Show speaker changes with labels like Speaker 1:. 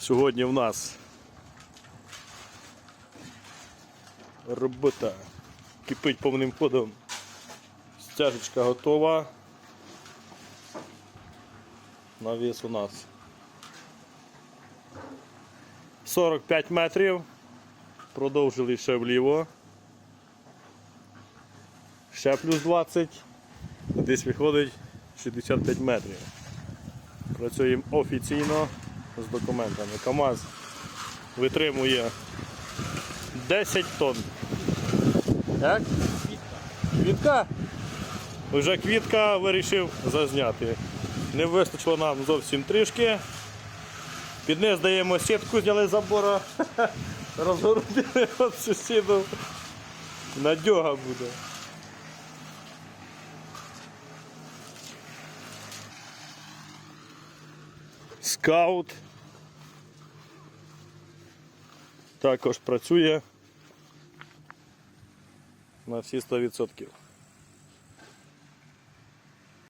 Speaker 1: Сьогодні в нас робота кипить повним ходом. Стяжечка готова. Навіс у нас 45 метрів. Продовжили ще вліво. Ще плюс 20. Десь виходить 65 метрів. Працюємо офіційно з документами. КАМАЗ витримує 10 тонн. Як? Квітка? Вже квітка вирішив зазняти. Не вистачило нам зовсім трішки. Під низ даємо сітку, зняли з забора, розгородили від сусідів. Надьога буде. Скаут. Також працює на всі 100%.